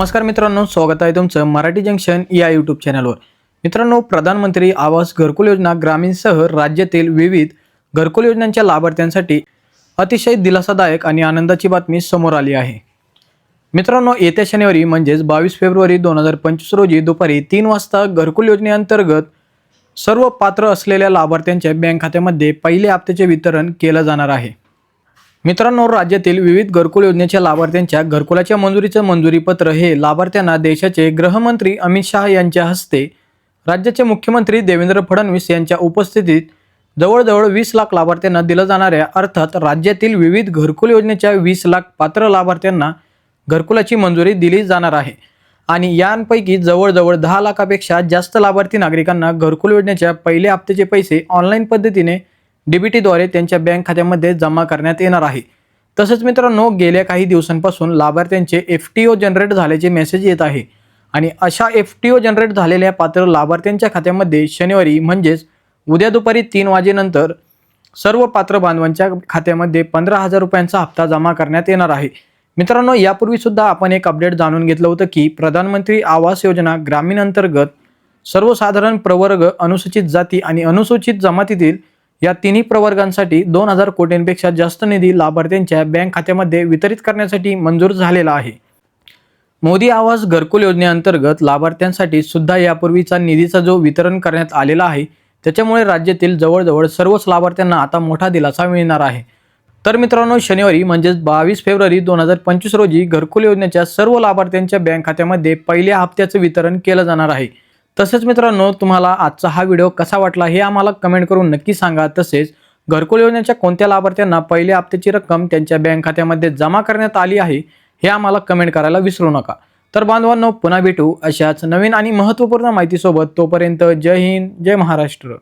नमस्कार मित्रांनो स्वागत आहे तुमचं मराठी जंक्शन या यूट्यूब चॅनलवर मित्रांनो प्रधानमंत्री आवास घरकुल योजना ग्रामीणसह राज्यातील विविध घरकुल योजनांच्या लाभार्थ्यांसाठी अतिशय दिलासादायक आणि आनंदाची बातमी समोर आली आहे. मित्रांनो येत्या शनिवारी म्हणजेच बावीस फेब्रुवारी दोन हजार पंचवीस रोजी दुपारी तीन वाजता घरकुल योजनेअंतर्गत सर्व पात्र असलेल्या लाभार्थ्यांच्या बँक खात्यामध्ये पहिल्या हप्त्याचे वितरण केलं जाणार आहे. मित्रांनो राज्यातील विविध घरकुल योजनेच्या लाभार्थ्यांच्या घरकुलाच्या मंजुरीचं मंजुरीपत्र हे लाभार्थ्यांना देशाचे गृहमंत्री अमित शहा यांच्या हस्ते राज्याचे मुख्यमंत्री देवेंद्र फडणवीस यांच्या उपस्थितीत जवळजवळ वीस लाख लाभार्थ्यांना दिलं जाणाऱ्या अर्थात राज्यातील विविध घरकुल योजनेच्या वीस लाख पात्र लाभार्थ्यांना घरकुलाची मंजुरी दिली जाणार आहे. आणि यांपैकी जवळजवळ दहा लाखापेक्षा जास्त लाभार्थी नागरिकांना घरकुल योजनेच्या पहिल्या हप्त्याचे पैसे ऑनलाईन पद्धतीने डीबीटीद्वारे त्यांच्या बँक खात्यामध्ये जमा करण्यात येणार आहे. तसंच मित्रांनो गेल्या काही दिवसांपासून लाभार्थ्यांचे एफ टी ओ जनरेट झाल्याचे मेसेज येत आहे आणि अशा एफ टी ओ जनरेट झालेल्या पात्र लाभार्थ्यांच्या खात्यामध्ये शनिवारी म्हणजेच उद्या दुपारी तीन वाजेनंतर सर्व पात्र बांधवांच्या खात्यामध्ये पंधरा हजार रुपयांचा हप्ता जमा करण्यात येणार आहे. मित्रांनो यापूर्वी सुद्धा आपण एक अपडेट जाणून घेतलं होतं की प्रधानमंत्री आवास योजना ग्रामीण अंतर्गत सर्वसाधारण प्रवर्ग अनुसूचित जाती आणि अनुसूचित जमातीतील या तिन्ही प्रवर्गांसाठी दोन हजार कोटींपेक्षा जास्त निधी लाभार्थ्यांच्या बँक खात्यामध्ये वितरित करण्यासाठी मंजूर झालेला आहे. मोदी आवास घरकुल योजनेअंतर्गत लाभार्थ्यांसाठी सुद्धा यापूर्वीचा निधीचा जो वितरण करण्यात आलेला आहे त्याच्यामुळे राज्यातील जवळजवळ सर्वच लाभार्थ्यांना आता मोठा दिलासा मिळणार आहे. तर मित्रांनो शनिवारी म्हणजेच बावीस फेब्रुवारी दोन हजार पंचवीस रोजी घरकुल योजनेच्या सर्व लाभार्थ्यांच्या बँक खात्यामध्ये पहिल्या हप्त्याचं वितरण केलं जाणार आहे. तसेच मित्रांनो तुम्हाला आजचा हा व्हिडिओ कसा वाटला हे आम्हाला कमेंट करून नक्की सांगा. तसेच घरकुल योजनेच्या कोणत्या लाभार्थ्यांना पहिल्या हप्त्याची रक्कम त्यांच्या बँक खात्यामध्ये जमा करण्यात आली आहे हे आम्हाला कमेंट करायला विसरू नका. तर बांधवांनो पुन्हा भेटू अशाच नवीन आणि महत्त्वपूर्ण माहितीसोबत तोपर्यंत जय हिंद जय महाराष्ट्र.